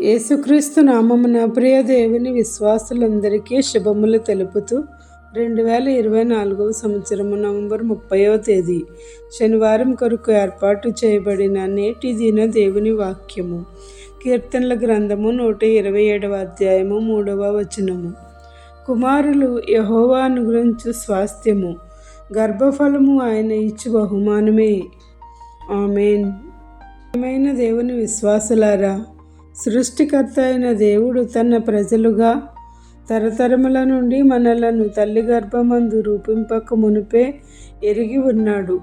యేసుక్రీస్తు నామమున ప్రియ దేవుని విశ్వాసులందరికీ శుభములు తెలుపుతూ రెండు వేల ఇరవై నాలుగవ సంవత్సరము నవంబర్ ముప్పైవ తేదీ శనివారం కొరకు ఏర్పాటు చేయబడిన నేటి దిన దేవుని వాక్యము. కీర్తనల గ్రంథము నూట ఇరవై ఏడవ అధ్యాయము మూడవ వచనము. కుమారులు యహోవాను గురించి స్వాస్థ్యము గర్భఫలము ఆయన ఇచ్చు బహుమానమే. ఆమెన్. ప్రియమైన దేవుని విశ్వాసులారా సృష్టికర్త అయిన దేవుడు తన ప్రజలుగా తరతరముల నుండి మనలను తల్లి గర్భమందు రూపింపక మునిపే ఎరిగి ఉన్నాడు.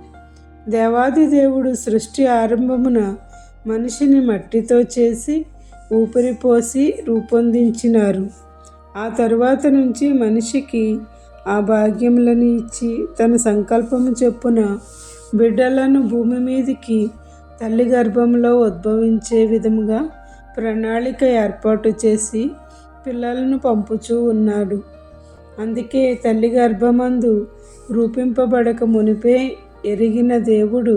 దేవాది దేవుడు సృష్టి ఆరంభమున మనిషిని మట్టితో చేసి ఊపిరిపోసి రూపొందించినారు. ఆ తరువాత నుంచి మనిషికి ఆ భాగ్యములను ఇచ్చి తన సంకల్పము చెప్పున బిడ్డలను భూమి మీదికి తల్లి గర్భంలో ఉద్భవించే విధముగా ప్రణాళిక ఏర్పాటు చేసి పిల్లలను పంపుచూ ఉన్నాడు. అందుకే తల్లి గర్భమందు రూపింపబడక మునిపే ఎరిగిన దేవుడు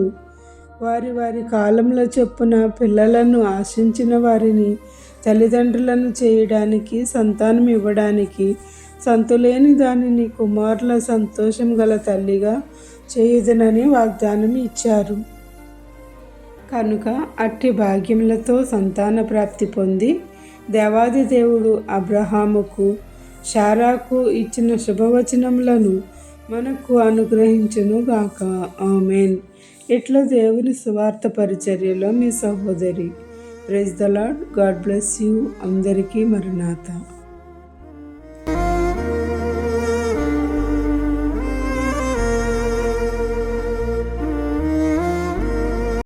వారి వారి కాలంలో చొప్పున పిల్లలను ఆశించిన వారిని తల్లిదండ్రులను చేయడానికి సంతానం ఇవ్వడానికి సంతులేని దానిని కుమారుల సంతోషం గల తల్లిగా చేయుదనని వాగ్దానం ఇచ్చారు కనుక అట్టి భాగ్యములతో సంతాన ప్రాప్తి పొంది దేవాది దేవుడు అబ్రహాముకు షారాకు ఇచ్చిన శుభవచనములను మనకు అనుగ్రహించును గాక ఆమెన్. ఇట్లా దేవుని సువార్త పరిచర్యలో మీ సహోదరి. Praise the lord god bless you. అందరికీ మరణాత.